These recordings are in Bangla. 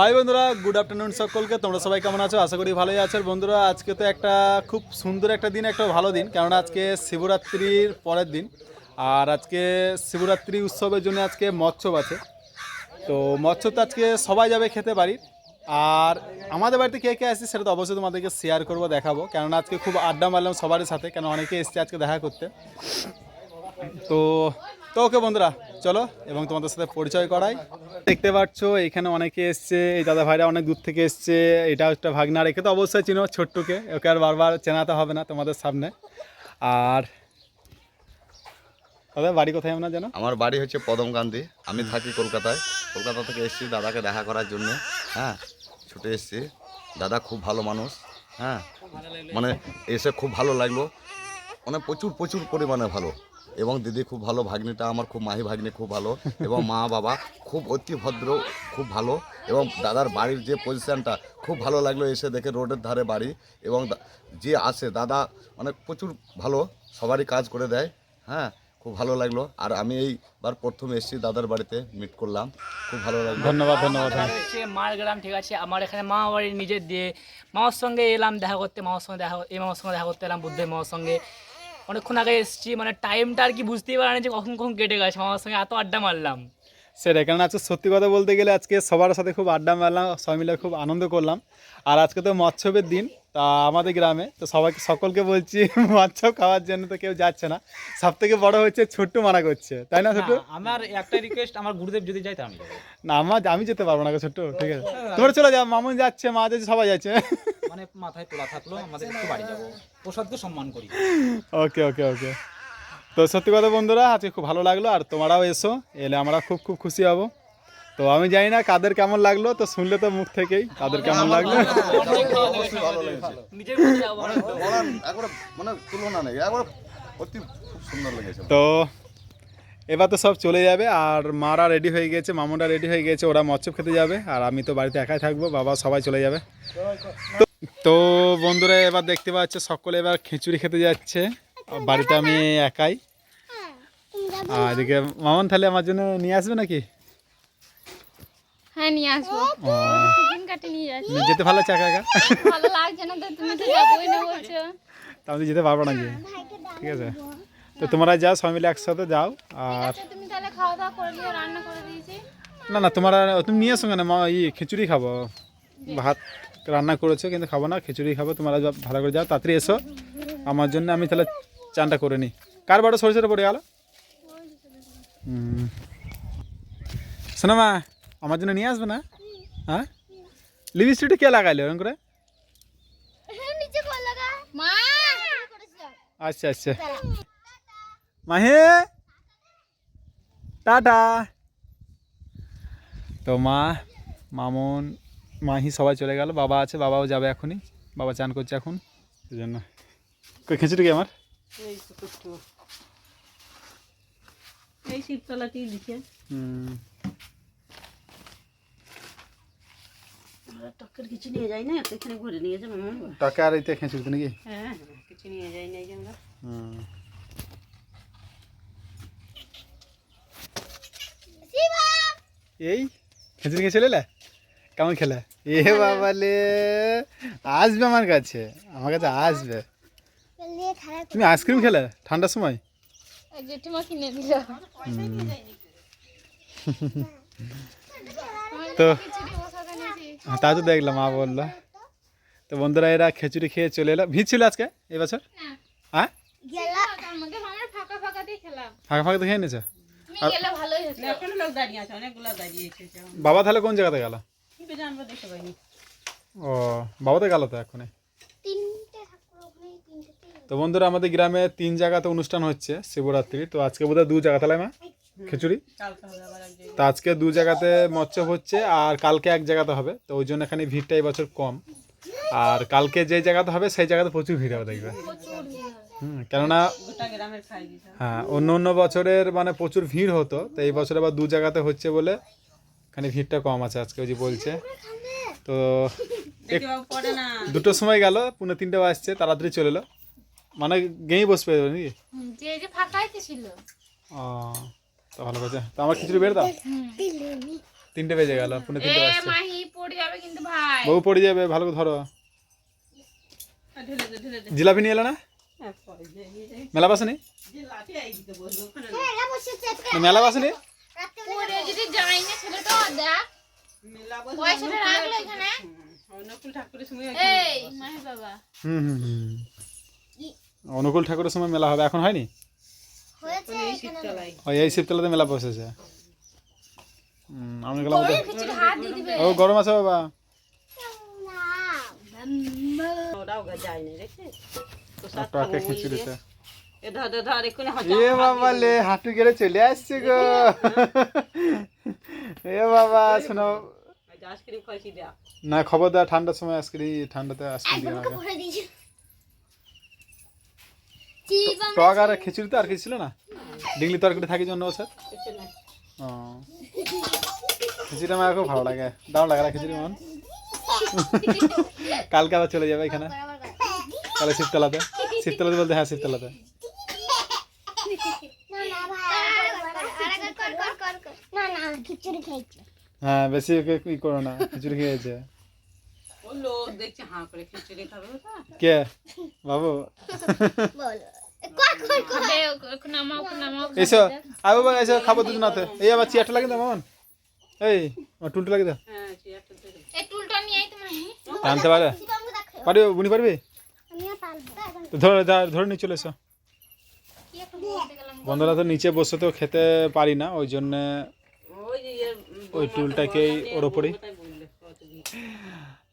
হাই বন্ধুরা। গুড আফটারনুন সকলকে। তোমরা সবাই কেমন আছো? আশা করি ভালোই আছো। বন্ধুরা, আজকে তো একটা খুব সুন্দর একটা দিন, একটা ভালো দিন। কেননা আজকে শিবরাত্রির পরের দিন। আর আজকে শিবরাত্রি উৎসবের জন্য আজকে মৎসব আছে। তো মৎস্য তো আজকে সবাই যাবে খেতে পারি আর আমাদের বাড়িতে কে কে আসছে সেটা তো অবশ্যই তোমাদেরকে শেয়ার করব, দেখাবো। কেননা আজকে খুব আড্ডা মারলাম সবার সাথে। কেন অনেকে এসছে আজকে দেখা করতে। তো তো ওকে বন্ধুরা, চলো, এবং তোমাদের সাথে পরিচয় করাই। দেখতে পাচ্ছ, এখানে অনেকে এসছে, এই দাদা ভাইরা অনেক দূর থেকে এসছে এটা একটা ভাগনা রেখে তো অবশ্যই চিনো ছোট্টকে, ওকে আর বারবার চেনাতে হবে না তোমাদের সামনে। আর দাদা, বাড়ি কোথায় আপনার জানো আমার বাড়ি হচ্ছে পদমকান্দি, আমি থাকি কলকাতায়। কলকাতা থেকে এসেছি দাদাকে দেখা করার জন্য। হ্যাঁ ছুটে এসেছি। দাদা খুব ভালো মানুষ হ্যাঁ। মানে এসে খুব ভালো লাগল। মানে প্রচুর প্রচুর পরিমাণে ভালো। এবং দিদি খুব ভালো ভাগ্নিটা আমার খুব মাহি ভাগ্নি খুব ভালো। এবং মা বাবা খুব অতি ভদ্র খুব ভালো। এবং দাদার বাড়ির যে পজিশনটা খুব ভালো লাগল এসে দেখে রোডের ধারে বাড়ি। এবং যে আসে দাদা অনেক প্রচুর ভালো সবারই কাজ করে দেয়। হ্যাঁ খুব ভালো লাগল। আর আমি এইবার প্রথম এসেছি দাদার বাড়িতে মিট করলাম। খুব ভালো লাগল। ধন্যবাদ ধন্যবাদ হচ্ছে মারগ্রাম ঠিক আছে। আমার এখানে মা বাড়ির নিজের দিয়ে মামার সঙ্গে এলাম দেখা করতে মামার সঙ্গে দেখা এই মামার সঙ্গে দেখা করতে এলাম বুদ্ধের মামার সঙ্গে। অনেকক্ষণ আগে এসেছি মানে টাইমটা আর কি বুঝতেই পারিনি যে কখন কখন কেটে গেছে। মামার সঙ্গে এত আড্ডা মারলাম। সেটাই কারণ আজকে সত্যি কথা বলতে গেলে আজকে সবার সাথে খুব আড্ডা মারলাম সবাই মিলে খুব আনন্দ করলাম। আর আজকে তো মৎসবের দিন তা আমাদের গ্রামে তো সবাইকে সকলকে বলছি মৎসব খাওয়ার জন্য তো কেউ যাচ্ছে না। সব থেকে বড় হচ্ছে ছোট্টু মানা করছে তাই না ছোট্টু? আমার একটা রিকোয়েস্ট আমার গুরুদেব যদি তা আমি না আমার আমি যেতে পারব না ছোট্টু ঠিক আছে। তোমরা চলে যাও মামুন যাচ্ছে মা যাচ্ছে সবাই যাচ্ছে। মানে মাথায় তোলা থাকল আমাদের একটু বাড়ি যাব। প্রসাদকে সম্মান করি। ওকে ওকে ওকে। তো সত্যি কথা বন্ধুরা আজকে খুব ভালো লাগল আর তোমরাও এসো এলে আমরা খুব খুব খুশি হব। তো আমি জানি না কাদের কেমন লাগল তো শুনলে তো মুখ থেকেই কাদের কেমন লাগল। মানে তো এবার তো সব চলে যাবে আর মারা রেডি হয়ে গেছে মামুনরা রেডি হয়ে গেছে ওরা মৎস্য খেতে যাবে আর আমি তো বাড়িতে একাই থাকব বাবা সবাই চলে যাবে। তো- তো বন্ধুরা এবার দেখতে পাচ্ছে সকলে এবার খিচুড়ি খেতে যাচ্ছে। বাড়িতে আমি একাই। আর এদিকে মামন তাহলে আমার জন্য নিয়ে আসবে নাকি? হ্যাঁ নিয়ে আসব। যেতে ভালো লাগছে একা একা ভালো লাগছে না তো তুমি তো যাবোই না বলছো। তাহলে যেতে পারব না গিয়ে ঠিক আছে। তো তোমরা যাও সবাই মিলে একসাথে যাও। আর আচ্ছা তুমি তাহলে খাওয়া দাওয়া করে নিও রান্না করে দিয়েছি। না না তোমার তুমি নিয়ে এসো কেন? মা ই খিচুড়ি খাব। ভাত। রান্না করেছ কিন্তু খাব না খিচুড়ি খাব তোমরা যা- ভালো করে যাও তাড়াতাড়ি এসো। আমার জন্য আমি তাহলে চানটা করে নিই। কার বারো সরষেটা পড়ে গেল। শোনো মা আমার জন্য নিয়ে আসবে না? হ্যাঁ? লিপস্টিকটা কে লাগাইলো এরকম করে? আচ্ছা আচ্ছা। মাহে! টাটা। তো মা মামুন মাহি সবাই চলে গেল বাবা আছে বাবাও যাবে এখনই বাবা চান করছে এখন। সেই জন্য কই খিচুড়ি কি আমার? এই শিবতলাতেই লিখে। হুম, কিছু নিয়ে যাই না এখানে ঘুরে নিয়ে যাব আর এইতে খিচুড়ি নাকি? হ্যাঁ হ্যাঁ, কিছু নিয়ে যাই না এই যে আমরা। হুম। এই খিচুড়ি এলে? কেমন খেলে? এ বাবালে আসবে আমার কাছে আমার কাছে আসবে। তুমি আইসক্রিম খেলে ঠান্ডার সময়? জেঠিমা কিনে দিল। তো তা তো দেখলাম মা বলল। তো বন্ধুরা এরা খিচুড়ি খেয়ে চলে এলো। ভিড় ছিল আজকে এবছর হ্যাঁ? ফাঁকা ফাঁকা দিয়ে খেলাম। ফাঁকা ফাঁকা তো খেয়ে নিয়েছো? বাবা তাহলে কোন জায়গাতে গেল? জানব দেখতে পাইনি। ও বাবা তো গেল তো এখনই তো বন্ধুরা আমাদের গ্রামে তিন জায়গাতে অনুষ্ঠান হচ্ছে শিবরাত্রি। তো আজকে বোধহয় দু জায়গা তাহলে মা? খিচুড়ি? তো আজকে দু জায়গাতে মৎস্য হচ্ছে আর কালকে এক জায়গাতে হবে। তো ওই জন্য এখানে ভিড়টা এই বছর কম। আর কালকে যে জায়গাতে হবে সেই জায়গাতে প্রচুর ভিড় হবে দেখবে। হুম কেননা হ্যাঁ অন্য অন্য বছরের মানে প্রচুর ভিড় হতো তো এই বছর আবার দু জায়গাতে হচ্ছে বলে এখানে ভিড়টা কম আছে আজকে ওই যে বলছে। তো দুটোর সময় গেল পুনে তিনটে আসছে তাড়াতাড়ি চলে এলো। মানে গেঁই বসবে নাকি? হুম, যে যে ফাঁকাই ছিল। ও তো ভালো কথা তো আমার খিচুড়ি বের দাও? তিনটে বেজে গেল পুনে তিনটে বাজছে। পড়ে যাবে কিন্তু ভাই। বউ পড়ে যাবে ভালো করে ধরো। ঢেলে দে ঢেলে দে। জিলাপি নিয়ে এলো না? হ্যাঁ। মেলা বাসনি? যে লাঠি আই দিতে বসবো ওখানে না, মেলা বাসনি? পড়ে যদি যাই না ছেলেটা দেখ। পয়সাটা রাখল এখানে। অনুকূল ঠাকুরের সঙ্গে এই মাহি বাবা। হুম হুম হুম। অনুকূল ঠাকুরের সময় মেলা হবে এখন হয়নি? এই শিবতলাতে মেলা বসেছে। হুম, আমি গেলাম ওদের- কিছু হাত দিয়ে দিবে। ও গরম আছে বাবা। ওরাও গা যায় না রেখে তো সাত টকে খিচুড়িতে। এ বাবা লে হাঁটু গেড়ে চলে আসছে গো। এ বাবা। শোনো। না খবর দেওয়া ঠান্ডার সময় আইসক্রিম ঠান্ডাতে আইসক্রিম দিয়ে টক আর খিচুড়ি তো আর কিছু ছিল না? ডিংলি তরকারি থাকে জন্য নাই ও। খিচুড়ি আমার খুব ভালো লাগে। দারুণ লাগে না খিচুড়ি মন? কালকে আবার চলে যাবে এখানে। তাহলে শিবতলাতে। শিবতলাতে বলতে হ্যাঁ শিবতলাতে। না না খিচুড়ি খেয়েছি। হ্যাঁ বেশি ওকে ই করো না খিচুড়ি খেয়েছে। ও লোক দেখছে হাঁ করে খিচুড়ি খাবে কে? বাবু? বলো। এসো আই বাবা এসো খাব দুজনাতে এই আবার চেয়ারটা লাগিয়ে দাও মামন। এই আমার টুলটা লাগিয়ে দাও। হ্যাঁ টানতে পারে। পারবে বুনি পারবি? ধরে- ধরে নিয়ে চলে এসো। বন্ধুরা তো নিচে বসে তো খেতে পারি না ওই জন্য ওই ইয়ে, টুলটাকেই ওর ওপরেই।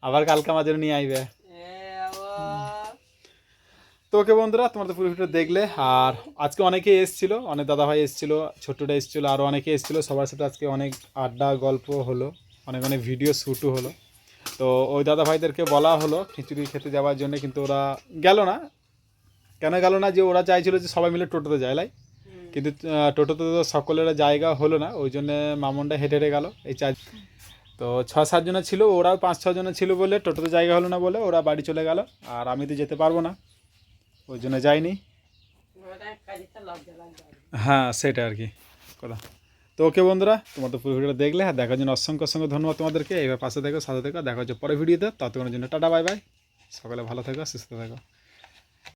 আবার কালকে আমার জন্য নিয়ে আইবে। তো ওকে বন্ধুরা তোমার তো পুরো ভিডিও দেখলে আর আজকে অনেকে এসেছিল অনেক দাদাভাই এসেছিল ছোট্টটা এসেছিল আরও অনেকে এসেছিল সবার সাথে আজকে অনেক আড্ডা গল্প হলো অনেক অনেক ভিডিও শ্যুটও হলো। তো ওই দাদাভাইদেরকে বলা হলো খিচুড়ি খেতে যাওয়ার জন্য কিন্তু ওরা গেল না। কেন গেল না যে ওরা চাইছিল যে সবাই মিলে টোটোতে যায় লাই? কিন্তু টোটোতে তো সকলের জায়গা হলো না, ওই জন্য মামনটা হেঁটে হেঁটে গেল। এই চার তো ছ সাতজন ছিল, ওরাও পাঁচ ছজন ছিল বলে টোটোতে জায়গা হলো না বলে ওরা বাড়ি চলে গেল, আর আমি তো যেতে পারব না, ওই জন্য যাইনি। হ্যাঁ সেটা আর কি কথা। তো ওকে বন্ধুরা, তোমার তো পুরো ভিডিওটা দেখলে, আর দেখার জন্য অসংখ্য অসংখ্য ধন্যবাদ তোমাদেরকে। এবার পাশে দেখো সাথে দেখো দেখা হচ্ছে পরে ভিডিওতে। ততক্ষণের জন্য টাটা, বাই বাই। সকলে ভালো থেকো, সুস্থ থেকো।